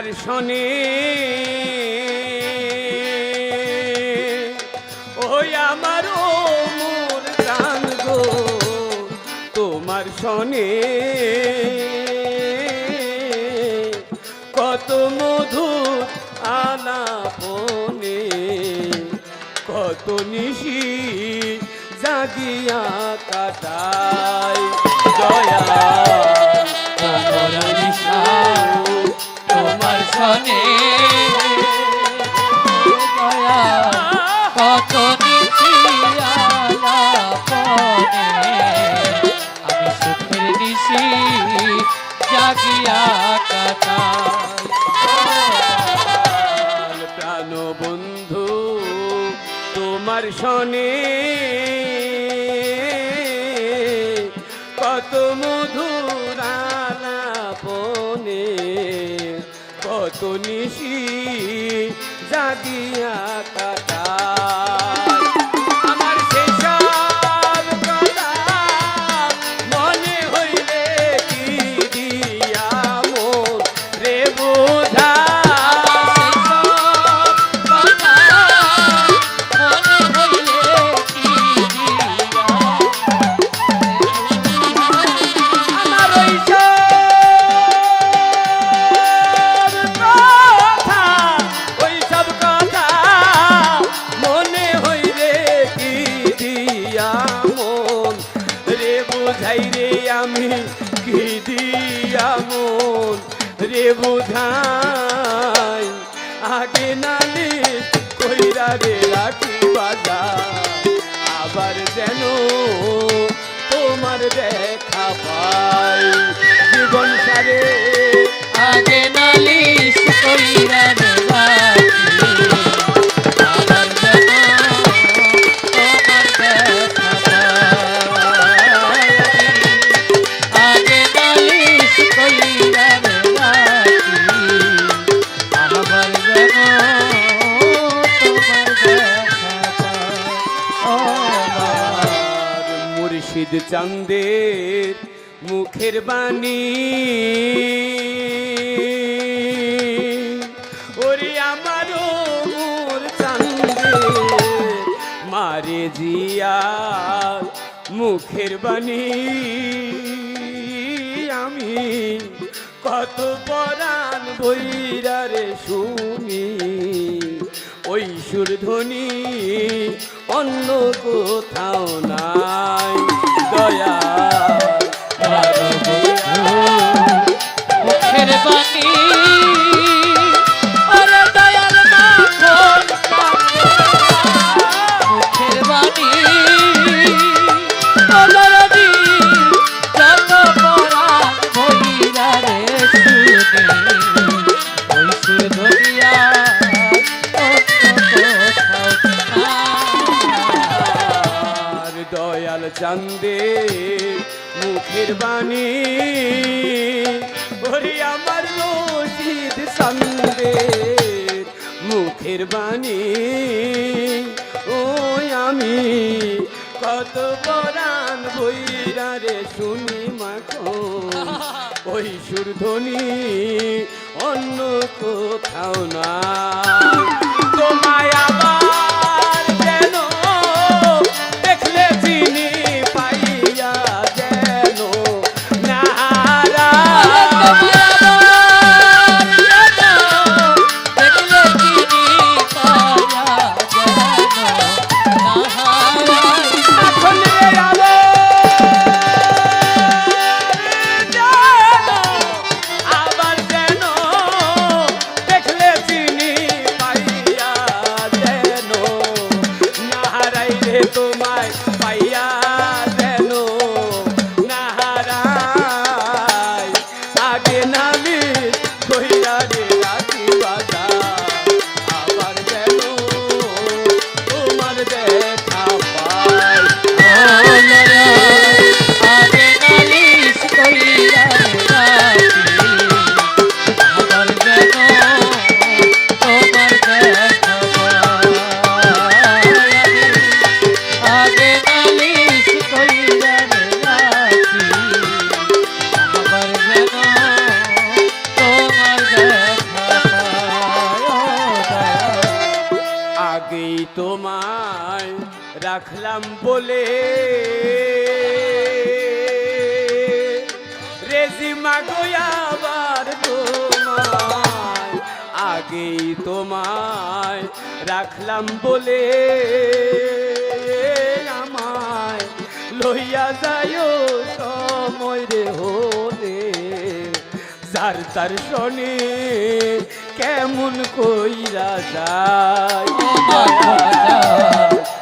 তোমার শনে। ওই আমার ও মোর প্রাণ গো, তোমার শনে। কত মধু আলাপনে, কত নিশি জাগিয়া কাটাই আমি সুখের নিশি জাগিয়া বন্ধু তোমার শনে কত মধুরালাপনে কত নিশি জাগিয়া কাটা মন। রে বুঝাই রে আমি কি দিয়া মন। রে বুঝাই, আগে নালি কইরা রে রাখি বাজার আবার যেন তোমার দেখা পাই। জীবন সারে, আগে নালিশ কইরা মুর্শিদ চান্দের মুখের বাণী। ওরে আমারও মারে জিয়া মুখের বাণী। আমি কত পরাণ বৈরারে শুনি ওই সুরধ্বনি অন্য কোথাও নাই। দয়াল চান্দে মুখের বাণী। ওরে আমার রশিদ চান্দে মুখের বাণী। ওই আমি কত পরাণ বইরা রে শুনি মাখন ওই সুরধ্বনি অন্য কোথাও না। রাখলাম বলে। রেজিমা গোয়াবার তোমায়, আগেই তোমায় রাখলাম বলে। আমায় লইয়া যায় সময় রে হলে। যার তার শনি কেমন কইরা যায়।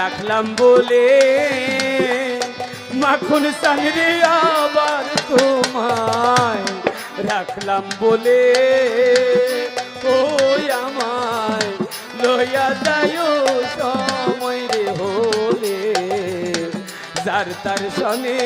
রাখলাম বলে। মাখন সাংরে আবার তোমায় রাখলাম বলে। ও আমায় লইয়া যায় সময় রে হলে, যার তার সনে